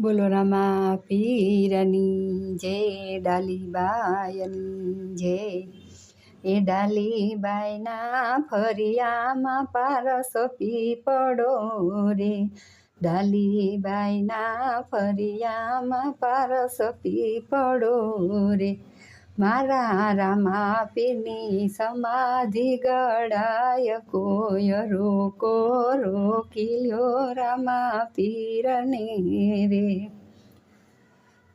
બોલો, રામા પીરની જય ડાલીબાયની જે એ ડાલીબાઈના ફરિયામાં પારસ પીપળો રે. ડાલીબાઈના ફરિયામાં પારસ પીપળો રે. મારા રામા પીરની સમાધિ ગળાય કોય રોકો રોકીલ્યો રામા પીરને રે.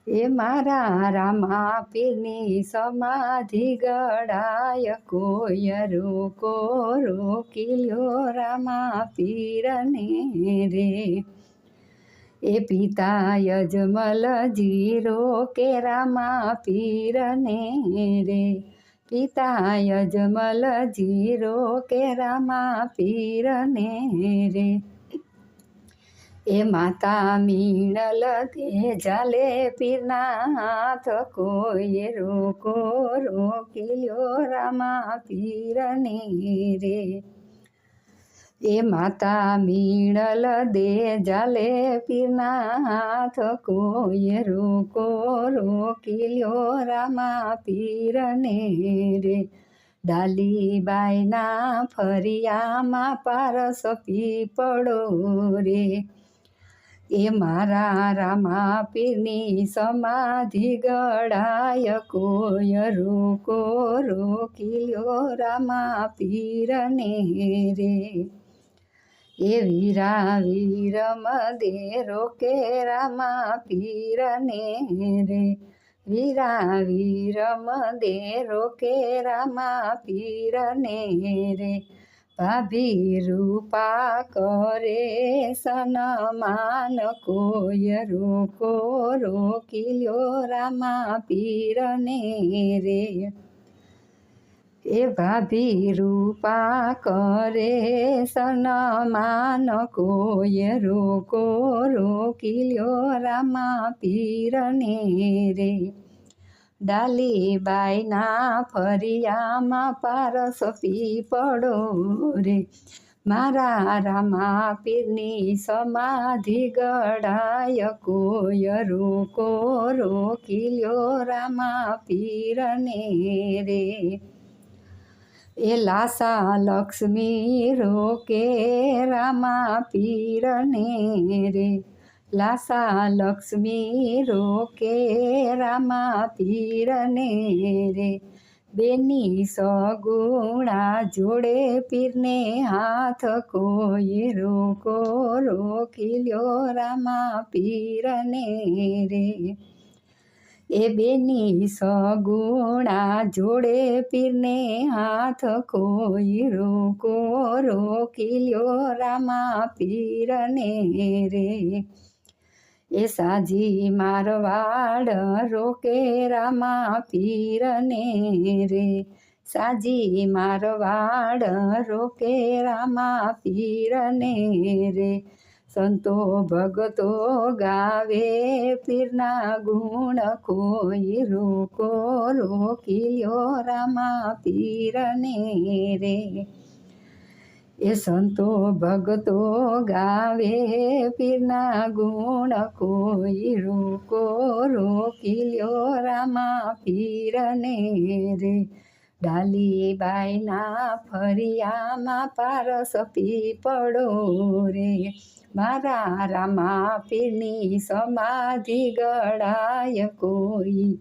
એ મારા રામા પીરની સમાધિ ગળાય કોય રોકો રોકીલ્યો રામા પીરને રે. એ પિતા યજમલ જીરો કેરામાં પીરને રે. પિતા યજમલ જીરો કેરામાં પીરને રે. એ માતા મીણલ તે જાલે પીરના હાથ કોઈ રોકો રોકી લ્યો રામા પીરને રે. એ માતા મીણલ દે જાલે પીરના હાથ કોઈ રોકો રોકી લ્યો રામા પીરને રે. ડાલીબાઈના ફરિયામાં પારસ પીપળો રે. એ મારા રામા પીરની સમાધિ ગળાય કોય રોકો રોકી લ્યો રામા પીરને રે. એ વીરા વીર મદેરો કે રામા પીરને રે. વીરા વીર મદેરો કે રામા પીરને રે. ભાભી રૂપા કરે સનમાન કોય રોકો રોકી લ્યો રામા પીરને રે. ए भावी रूपा करे सन मानको रोको रोकिल्यो रामा पिरने रे डाली बाइना फरियामा पार सोपी पढो रे मारा रामा पिर्ने समाधि गडायको रोको रोकिल्यो रामा पिरने रे રે એ લાસા લક્ષ્મી રોકે રામા પીરને રે લાસા લક્ષ્મી રોકે રામા પીરને રે બેની સગુણા જોડે પીરને હાથ કોઈ રોકો રોકી લ્યો રામા પીરને રે એ બેની સગુણા જોડે પીરને હાથ કોઈ રોકો રોકી લ્યો રામા પીરને રે. એ સાજી મારવાડ રોકે રામા પીરને રે. સાજી મારવાડ રોકે રામા પીરને રે. સંતો ભગતો ગાવે, પીરના ગુણ કોઈ રોકો રોકીયો રામા પીરને રે. એ સંતો ભગતો ગાવે, પીરના ગુણ કોઈ રોકો રોકીલ્યો રામા પીરને રે. ડાલીબાઈના ફરિયામાં પારસ પીપળો રે. મારા રામા પીરની સમાધિ ગળાય કોઈ.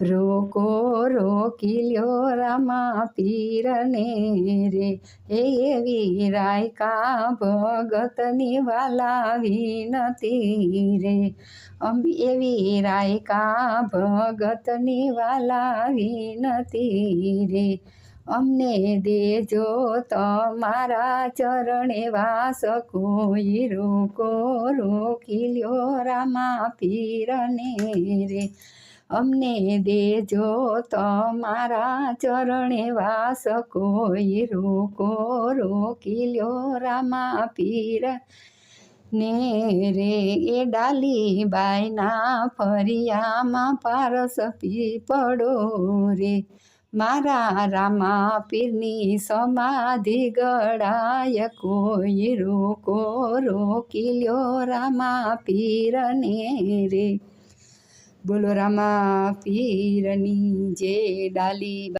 રોકો રોકી લ્યો રામા પીરને રે એવી રાયકા ભગતની વાલા વિનતી રે. એવી રાયકા ભગતની વાલા વિનતી રે. અમને દેજો તમારા ચરણે વાસ, કોઈ રોકો રોકી લ્યો રામા પીરને રે. અમને દેજો તમારા ચરણે વાસ, કોઈ રોકો રોકી લ્યો રામા પીર ને રે. એ ડાલી બાયના ફરિયામાં પારસ પીપળો રે. મારા રામા પીરની સમાધિ ગળાય કોઈ રોકો રોકી લ્યો રામા પીરને રે. બોલો રામા પીરની જે ડાલી